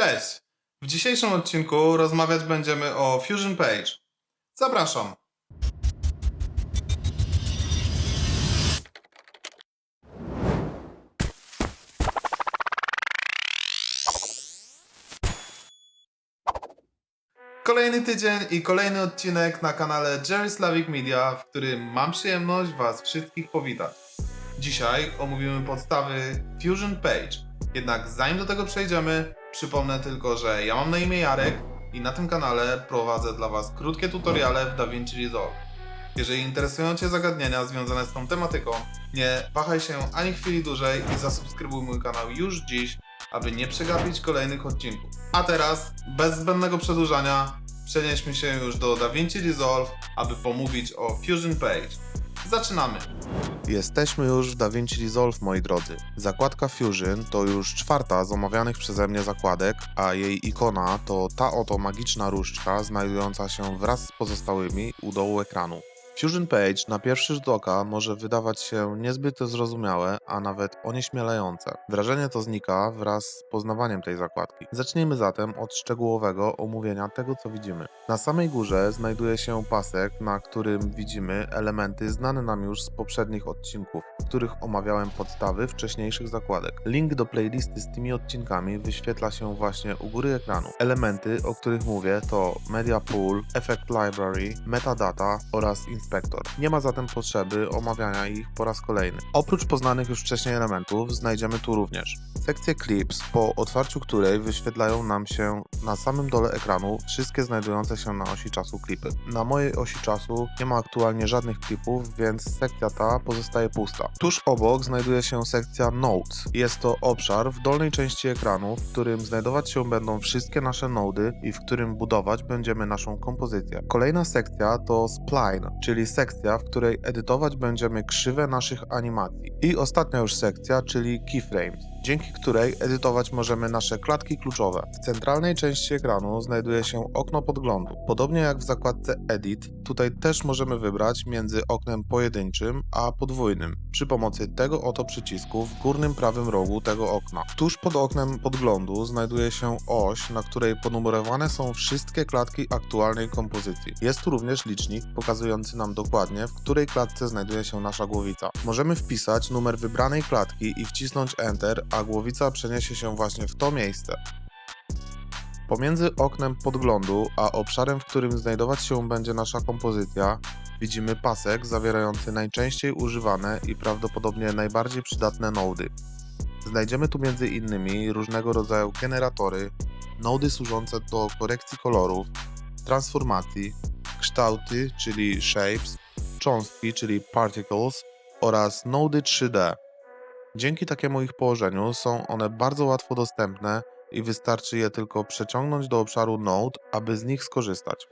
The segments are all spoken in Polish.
Cześć! W dzisiejszym odcinku rozmawiać będziemy o Fusion Page. Zapraszam! Kolejny tydzień i kolejny odcinek na kanale Jerry Slavic Media, w którym mam przyjemność Was wszystkich powitać. Dzisiaj omówimy podstawy Fusion Page. Jednak zanim do tego przejdziemy, przypomnę tylko, że ja mam na imię Jarek i na tym kanale prowadzę dla Was krótkie tutoriale w DaVinci Resolve. Jeżeli interesują Cię zagadnienia związane z tą tematyką, nie wahaj się ani chwili dłużej i zasubskrybuj mój kanał już dziś, aby nie przegapić kolejnych odcinków. A teraz, bez zbędnego przedłużania, przenieśmy się już do DaVinci Resolve, aby pomówić o Fusion Page. Zaczynamy! Jesteśmy już w DaVinci Resolve, moi drodzy. Zakładka Fusion to już czwarta z omawianych przeze mnie zakładek, a jej ikona to ta oto magiczna różdżka znajdująca się wraz z pozostałymi u dołu ekranu. Fusion Page na pierwszy rzut oka może wydawać się niezbyt zrozumiałe, a nawet onieśmielające. Wrażenie to znika wraz z poznawaniem tej zakładki. Zacznijmy zatem od szczegółowego omówienia tego, co widzimy. Na samej górze znajduje się pasek, na którym widzimy elementy znane nam już z poprzednich odcinków, w których omawiałem podstawy wcześniejszych zakładek. Link do playlisty z tymi odcinkami wyświetla się właśnie u góry ekranu. Elementy, o których mówię, to Media Pool, Effect Library, Metadata oraz Inspector. Nie ma zatem potrzeby omawiania ich po raz kolejny. Oprócz poznanych już wcześniej elementów, znajdziemy tu również sekcję Clips, po otwarciu której wyświetlają nam się na samym dole ekranu wszystkie znajdujące się na osi czasu klipy. Na mojej osi czasu nie ma aktualnie żadnych klipów, więc sekcja ta pozostaje pusta. Tuż obok znajduje się sekcja Notes. Jest to obszar w dolnej części ekranu, w którym znajdować się będą wszystkie nasze nody i w którym budować będziemy naszą kompozycję. Kolejna sekcja to Spline, czyli sekcja, w której edytować będziemy krzywe naszych animacji. I ostatnia już sekcja, czyli Keyframes dzięki której edytować możemy nasze klatki kluczowe. W centralnej części ekranu znajduje się okno podglądu. Podobnie jak w zakładce Edit, tutaj też możemy wybrać między oknem pojedynczym a podwójnym przy pomocy tego oto przycisku w górnym prawym rogu tego okna. Tuż pod oknem podglądu znajduje się oś, na której ponumerowane są wszystkie klatki aktualnej kompozycji. Jest tu również licznik pokazujący nam dokładnie, w której klatce znajduje się nasza głowica. Możemy wpisać numer wybranej klatki i wcisnąć Enter, głowica przeniesie się właśnie w to miejsce. Pomiędzy oknem podglądu a obszarem, w którym znajdować się będzie nasza kompozycja, widzimy pasek zawierający najczęściej używane i prawdopodobnie najbardziej przydatne nody. Znajdziemy tu m.in. różnego rodzaju generatory, nody służące do korekcji kolorów, transformacji, kształty, czyli shapes, cząstki, czyli particles oraz nody 3D. Dzięki takiemu ich położeniu są one bardzo łatwo dostępne i wystarczy je tylko przeciągnąć do obszaru Node, aby z nich skorzystać.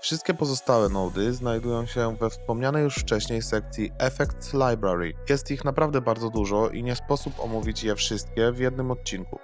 Wszystkie pozostałe nody znajdują się we wspomnianej już wcześniej sekcji Effects Library. Jest ich naprawdę bardzo dużo i nie sposób omówić je wszystkie w jednym odcinku.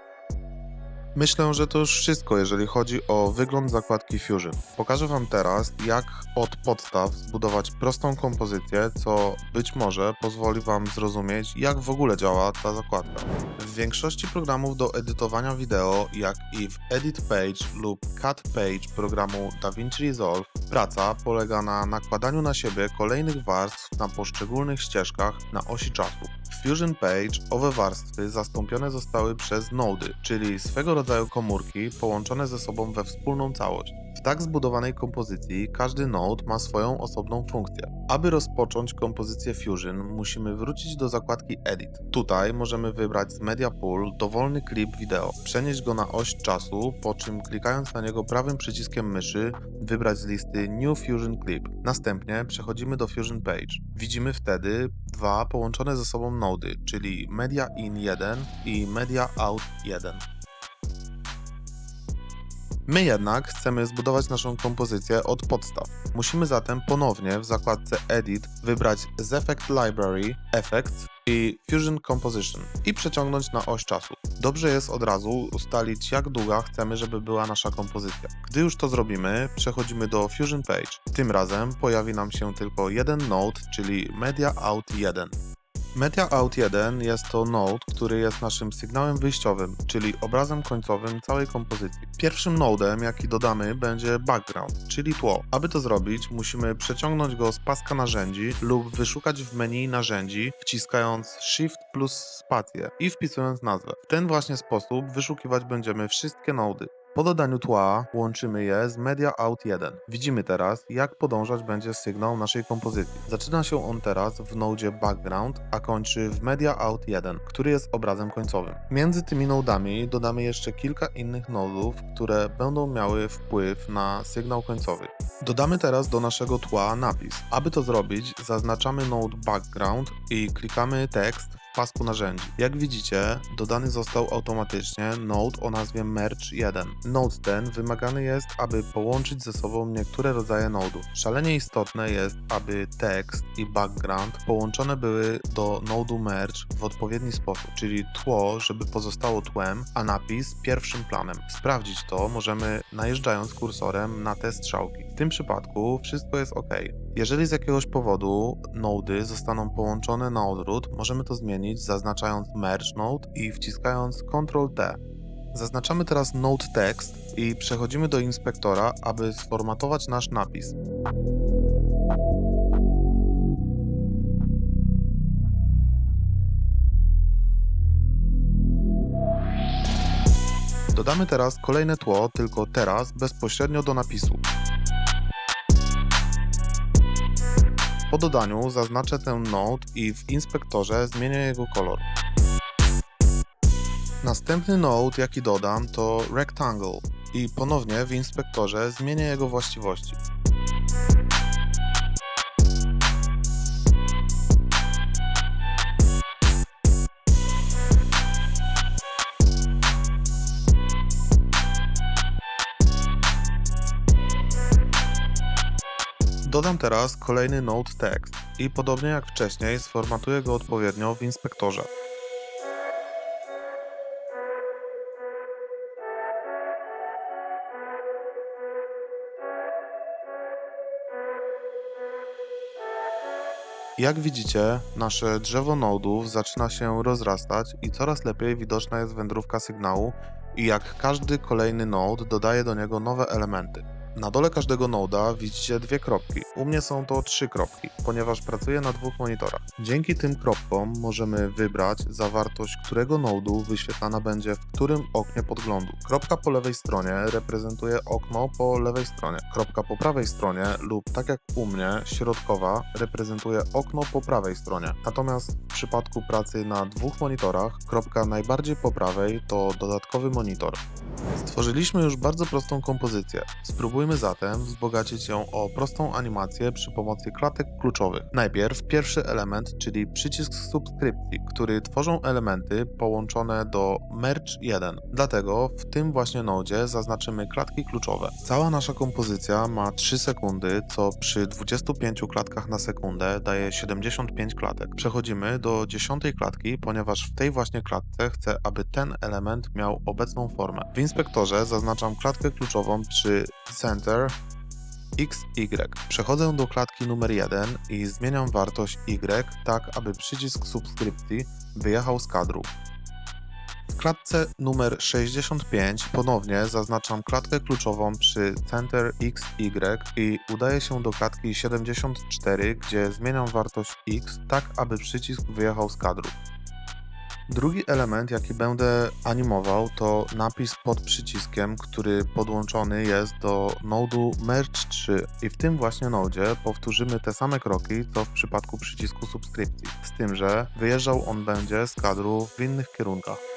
Myślę, że to już wszystko, jeżeli chodzi o wygląd zakładki Fusion. Pokażę Wam teraz, jak od podstaw zbudować prostą kompozycję, co być może pozwoli Wam zrozumieć, jak w ogóle działa ta zakładka. W większości programów do edytowania wideo, jak i w Edit Page lub Cut Page programu DaVinci Resolve, praca polega na nakładaniu na siebie kolejnych warstw na poszczególnych ścieżkach na osi czasu. Fusion Page owe warstwy zastąpione zostały przez nody, czyli swego rodzaju komórki połączone ze sobą we wspólną całość. W tak zbudowanej kompozycji każdy node ma swoją osobną funkcję. Aby rozpocząć kompozycję Fusion, musimy wrócić do zakładki Edit. Tutaj możemy wybrać z Media Pool dowolny klip wideo, przenieść go na oś czasu, po czym klikając na niego prawym przyciskiem myszy wybrać z listy New Fusion Clip. Następnie przechodzimy do Fusion Page. Widzimy wtedy dwa połączone ze sobą nody, czyli Media In 1 i Media Out 1. My jednak chcemy zbudować naszą kompozycję od podstaw. Musimy zatem ponownie w zakładce Edit wybrać z Effect Library Effects i Fusion Composition i przeciągnąć na oś czasu. Dobrze jest od razu ustalić jak długa chcemy, żeby była nasza kompozycja. Gdy już to zrobimy, przechodzimy do Fusion Page. Tym razem pojawi nam się tylko jeden node, czyli Media Out 1. Media Out 1 jest to node, który jest naszym sygnałem wyjściowym, czyli obrazem końcowym całej kompozycji. Pierwszym nodem, jaki dodamy, będzie background, czyli tło. Aby to zrobić, musimy przeciągnąć go z paska narzędzi lub wyszukać w menu narzędzi, wciskając Shift plus spację i wpisując nazwę. W ten właśnie sposób wyszukiwać będziemy wszystkie nody. Po dodaniu tła łączymy je z Media Out 1. Widzimy teraz, jak podążać będzie sygnał naszej kompozycji. Zaczyna się on teraz w nodzie Background, a kończy w Media Out 1, który jest obrazem końcowym. Między tymi nodami dodamy jeszcze kilka innych nodów, które będą miały wpływ na sygnał końcowy. Dodamy teraz do naszego tła napis. Aby to zrobić, zaznaczamy node Background i klikamy tekst pasku narzędzi. Jak widzicie, dodany został automatycznie node o nazwie Merge 1. Node ten wymagany jest, aby połączyć ze sobą niektóre rodzaje nodów. Szalenie istotne jest, aby tekst i background połączone były do nodu Merge w odpowiedni sposób, czyli tło, żeby pozostało tłem, a napis pierwszym planem. Sprawdzić to możemy najeżdżając kursorem na te strzałki. W tym przypadku wszystko jest ok. Jeżeli z jakiegoś powodu nody zostaną połączone na odwrót, możemy to zmienić zaznaczając Merge Node i wciskając Ctrl T. Zaznaczamy teraz Node Text i przechodzimy do inspektora, aby sformatować nasz napis. Dodamy teraz kolejne tło, tylko teraz bezpośrednio do napisu. Po dodaniu zaznaczę ten node i w inspektorze zmienię jego kolor. Następny node jaki dodam to Rectangle i ponownie w inspektorze zmienię jego właściwości. Dodam teraz kolejny node text i podobnie jak wcześniej sformatuję go odpowiednio w inspektorze. Jak widzicie, nasze drzewo nodów zaczyna się rozrastać i coraz lepiej widoczna jest wędrówka sygnału i jak każdy kolejny node dodaje do niego nowe elementy. Na dole każdego noda widzicie dwie kropki. U mnie są to trzy kropki, ponieważ pracuję na dwóch monitorach. Dzięki tym kropkom możemy wybrać zawartość którego nodu wyświetlana będzie w którym oknie podglądu. Kropka po lewej stronie reprezentuje okno po lewej stronie. Kropka po prawej stronie lub tak jak u mnie środkowa reprezentuje okno po prawej stronie. Natomiast w przypadku pracy na dwóch monitorach kropka najbardziej po prawej to dodatkowy monitor. Stworzyliśmy już bardzo prostą kompozycję. Spróbujmy zatem wzbogacić ją o prostą animację przy pomocy klatek kluczowych. Najpierw pierwszy element, czyli przycisk subskrypcji, który tworzą elementy połączone do Merge 1. Dlatego w tym właśnie nodzie zaznaczymy klatki kluczowe. Cała nasza kompozycja ma 3 sekundy, co przy 25 klatkach na sekundę daje 75 klatek. Przechodzimy do 10 klatki, ponieważ w tej właśnie klatce chcę, aby ten element miał obecną formę. Inspektorze zaznaczam klatkę kluczową przy Center XY. Przechodzę do klatki numer 1 i zmieniam wartość Y tak, aby przycisk subskrypcji wyjechał z kadru. W klatce numer 65 ponownie zaznaczam klatkę kluczową przy Center XY i udaję się do klatki 74, gdzie zmieniam wartość X tak, aby przycisk wyjechał z kadru. Drugi element, jaki będę animował, to napis pod przyciskiem, który podłączony jest do nodu Merge 3 i w tym właśnie nodzie powtórzymy te same kroki, co w przypadku przycisku subskrypcji, z tym, że wyjeżdżał on będzie z kadru w innych kierunkach.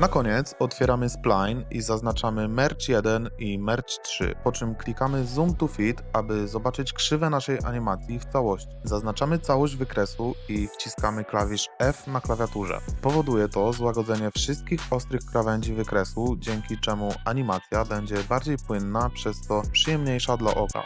Na koniec otwieramy spline i zaznaczamy Merge 1 i Merge 3, po czym klikamy Zoom to Fit, aby zobaczyć krzywę naszej animacji w całości. Zaznaczamy całość wykresu i wciskamy klawisz F na klawiaturze. Powoduje to złagodzenie wszystkich ostrych krawędzi wykresu, dzięki czemu animacja będzie bardziej płynna, przez co przyjemniejsza dla oka.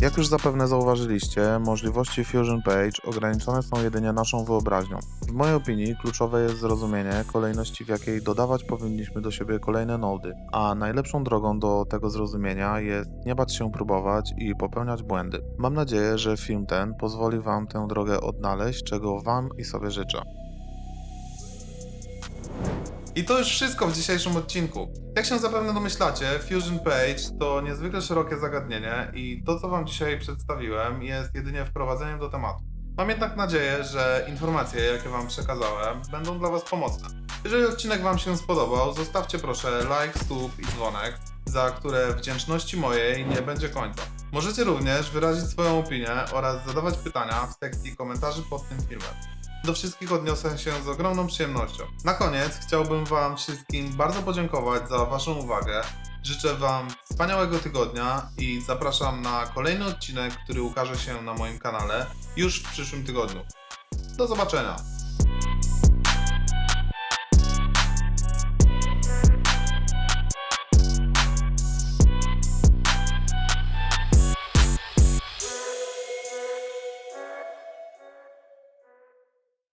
Jak już zapewne zauważyliście, możliwości Fusion Page ograniczone są jedynie naszą wyobraźnią. W mojej opinii kluczowe jest zrozumienie kolejności, w jakiej dodawać powinniśmy do siebie kolejne nody, a najlepszą drogą do tego zrozumienia jest nie bać się próbować i popełniać błędy. Mam nadzieję, że film ten pozwoli Wam tę drogę odnaleźć, czego Wam i sobie życzę. I to już wszystko w dzisiejszym odcinku. Jak się zapewne domyślacie, Fusion Page to niezwykle szerokie zagadnienie i to, co Wam dzisiaj przedstawiłem, jest jedynie wprowadzeniem do tematu. Mam jednak nadzieję, że informacje, jakie Wam przekazałem, będą dla Was pomocne. Jeżeli odcinek Wam się spodobał, zostawcie proszę like, sub i dzwonek, za które wdzięczności mojej nie będzie końca. Możecie również wyrazić swoją opinię oraz zadawać pytania w sekcji komentarzy pod tym filmem. Do wszystkich odniosę się z ogromną przyjemnością. Na koniec chciałbym Wam wszystkim bardzo podziękować za Waszą uwagę. Życzę Wam wspaniałego tygodnia i zapraszam na kolejny odcinek, który ukaże się na moim kanale już w przyszłym tygodniu. Do zobaczenia!